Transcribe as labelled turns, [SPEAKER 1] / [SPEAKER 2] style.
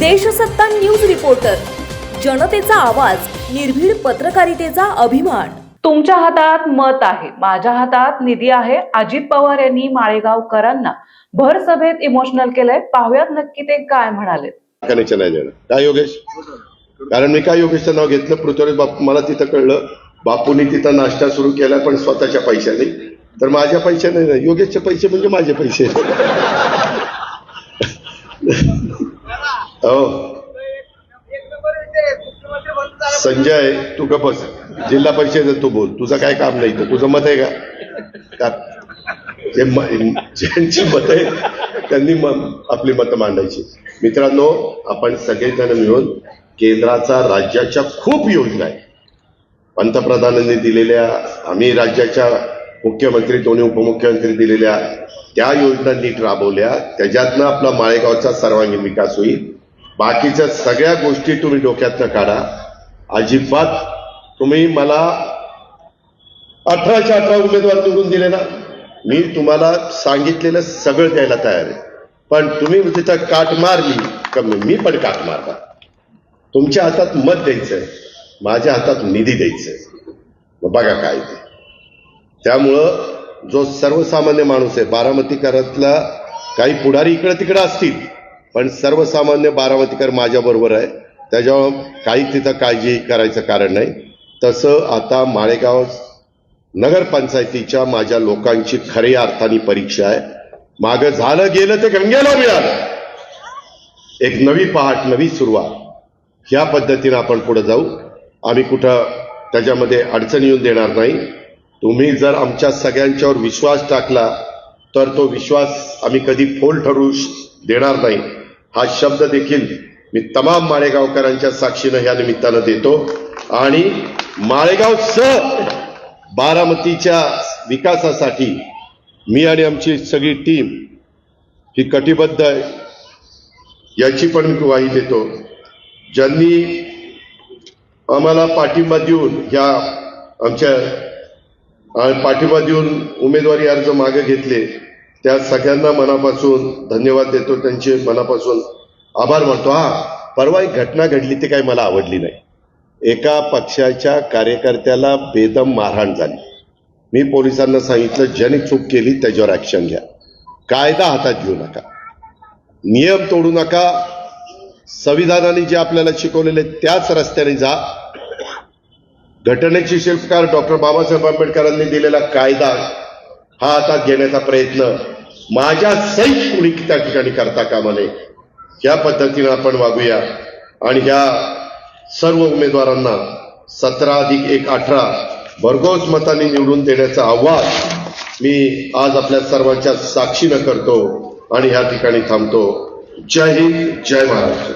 [SPEAKER 1] Deshsatta news reporter. जनतेचा आवाज निर्भीड पत्रकारितेचा अभिमान.
[SPEAKER 2] तुमच्या हातात मत आहे. माझ्या हातात निधी आहे. अजित पवार यांनी माळेगावकरांना भर सभेत इमोशनल केलंय. पाहुयात नक्की ते काय म्हणाले
[SPEAKER 3] कनेक्शन नाही देणार. काय योगेश? कारण मी काय योगेशचं नाव घेतलं? पृथ्वीराज बापू मला तिथं कळलं. बापूंनी तिथं नाश्ता सुरू केला पण स्वतःच्या पैशाने. तर माझ्या पैशाने नाही. योगेशचे पैसे म्हणजे माझे पैसे. हो. संजय तू गपस जिल्हा परिषदेत तू बोल. तुझं काय काम नाही तर तुझं मत आहे का? जे ज्यांची मत आहे त्यांनी म- आपली मतं मांडायची. मित्रांनो आपण सगळेजण मिळून केंद्राचा राज्याच्या खूप योजना आहे. पंतप्रधानांनी दिलेल्या आम्ही राज्याच्या मुख्यमंत्री दोन्ही उपमुख्यमंत्री दिलेल्या त्या योजना नीट राबवल्या. त्याच्यातनं आपला माळेगावचा सर्वांगीण विकास होईल. बाकीच्या सगळ्या गोष्टी तुम्ही डोक्यातनं काढा. अजिबात तुम्ही मला अठराच्या अठरा उमेदवार निवडून दिले ना मी तुम्हाला सांगितलेलं सगळं द्यायला तयार आहे. पण तुम्ही तिथं काट मारली कमी मी पण काट मारणार. तुमच्या हातात मत द्यायचंय माझ्या हातात निधी द्यायचंय. मग बघा काय ते. त्यामुळं जो सर्वसामान्य माणूस आहे बारामतीकरातला काही पुढारी इकडं तिकडं असतील पण सर्वसामान्य बारामतीकर माझ्याबरोबर आहे. त्याच्यामुळं काही तिथं काळजी करायचं कारण नाही. तसं आता माळेगाव नगरपंचायतीच्या माझ्या लोकांची खऱ्या अर्थाने परीक्षा आहे. मागं झालं गेलं ते गंगेला मिळालं. एक नवी पहाट नवी सुरुवात. ह्या पद्धतीनं आपण पुढे जाऊ. आम्ही कुठं त्याच्यामध्ये अडचण येऊन देणार नाही. तुम्ही जर आमच्या सगळ्यांच्यावर विश्वास टाकला तर तो विश्वास आम्ही कधी फोल ठरू देणार नाही. हा शब्द देखील मी तमाम माळेगावकरांच्या साक्षीनं ह्या निमित्तानं देतो. आणि माळेगाव सह बारामतीच्या विकासासाठी मी आणि आमची सगळी टीम ही कटिबद्ध आहे. याची पण मी ग्वाही देतो. ज्यांनी आम्हाला पाठिंबा देऊन ह्या आमच्या पाठिंबा देऊन उमेदवारी अर्ज मागे घेतले त्या सगळ्यांना मनापासून धन्यवाद देतो त्यांचे मनापासून आभार मानतो. हा परवा एक घटना घडली ती काही मला आवडली नाही. एका पक्षाच्या कार्यकर्त्याला बेदम मारहाण झाली. मी पोलिसांना सांगितलं ज्याने चूक केली त्याच्यावर ॲक्शन घ्या. कायदा हातात घेऊ नका. नियम तोडू नका. संविधानाने जे आपल्याला शिकवलेले त्याच रस्त्याने जा. घटनेचे शिल्पकार डॉक्टर बाबासाहेब आंबेडकरांनी दिलेला कायदा हा आता घेण्याचा प्रयत्न माझ्या सहित कुणी त्या ठिकाणी करता कामा नये. या पद्धतीनं आपण वागूया. आणि ह्या सर्व उमेदवारांना सतरा अधिक एक अठरा भरघोस मतांनी निवडून देण्याचं आव्हान मी आज आपल्या सर्वांच्या साक्षीनं करतो आणि ह्या ठिकाणी थांबतो. जय हिंद जय महाराष्ट्र.